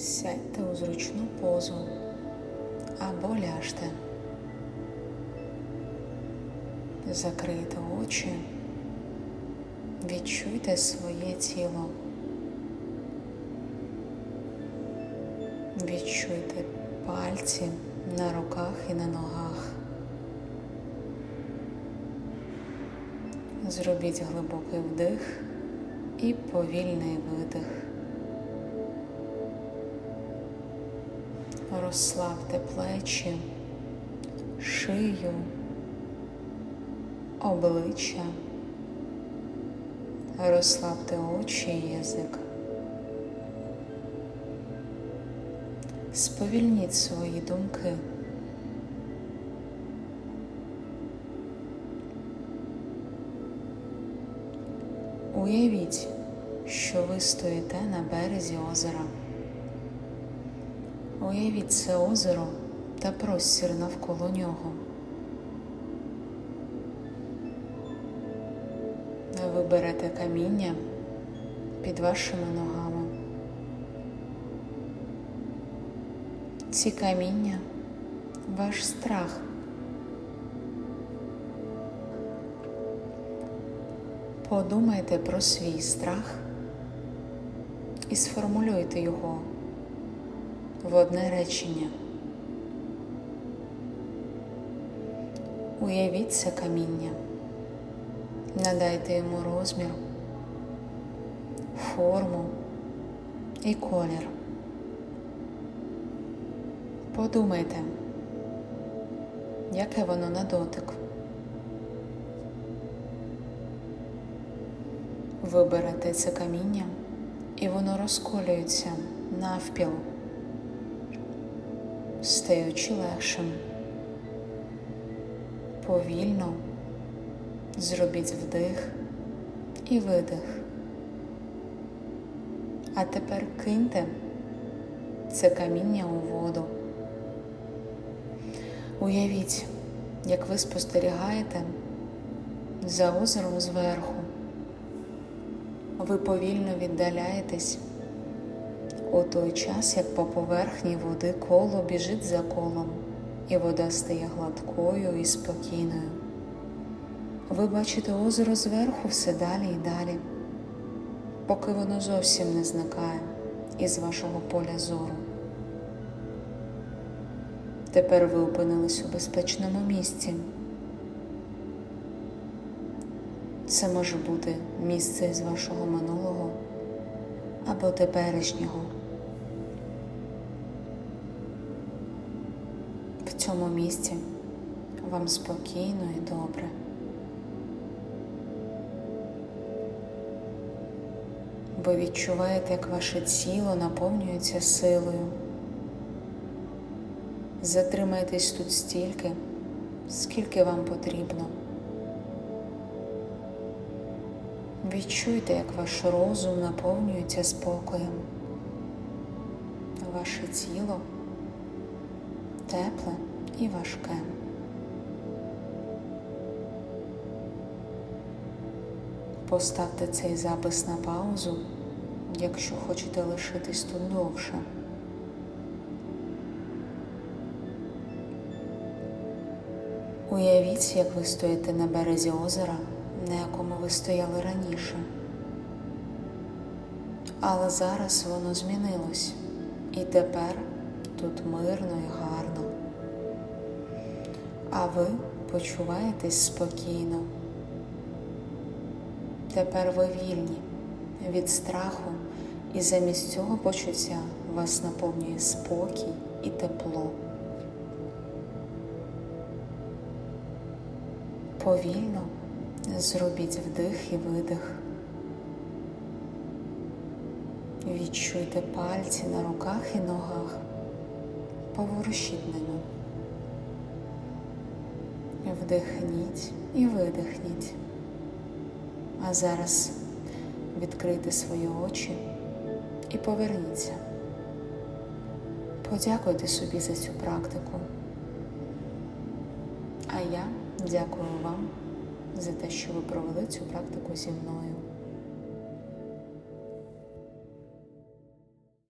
Сядьте у зручну позу або ляжте. Закрийте очі, відчуйте своє тіло. Відчуйте пальці на руках і на ногах. Зробіть глибокий вдих і повільний видих. Розслабте плечі, шию, обличчя, розслабте очі і язик. Сповільніть свої думки. Уявіть, що ви стоїте на березі озера. Уявіть це озеро та простір навколо нього. Ви берете каміння під вашими ногами. Ці каміння ваш страх. Подумайте про свій страх і сформулюйте його в одне речення. Уявіть це каміння, надайте йому розмір, форму і колір. Подумайте, яке воно на дотик. Виберете це каміння, і воно розколюється навпіл, стаючи легшим. Повільно зробіть вдих і видих. А тепер киньте це каміння у воду. Уявіть, як ви спостерігаєте за озером зверху. Ви повільно віддаляєтесь у той час, як по поверхні води коло біжить за колом, і вода стає гладкою і спокійною. Ви бачите озеро зверху все далі і далі, поки воно зовсім не зникає із вашого поля зору. Тепер ви опинились у безпечному місці. Це може бути місце із вашого минулого або теперішнього. В цьому місці вам спокійно і добре. Ви відчуваєте, як ваше тіло наповнюється силою. Затримайтесь тут стільки, скільки вам потрібно. Відчуйте, як ваш розум наповнюється спокоєм. Ваше тіло тепле і важке. Поставте цей запис на паузу, якщо хочете лишитись тут довше. Уявіть, як ви стоїте на березі озера, на якому ви стояли раніше. Але зараз воно змінилось, і тепер тут мирно і гарно. А ви почуваєтесь спокійно. Тепер ви вільні від страху, і замість цього почуття вас наповнює спокій і тепло. Повільно зробіть вдих і видих. Відчуйте пальці на руках і ногах, поворушіть ними. Вдихніть і видихніть. А зараз відкрийте свої очі і поверніться. Подякуйте собі за цю практику. А я дякую вам за те, що ви провели цю практику зі мною.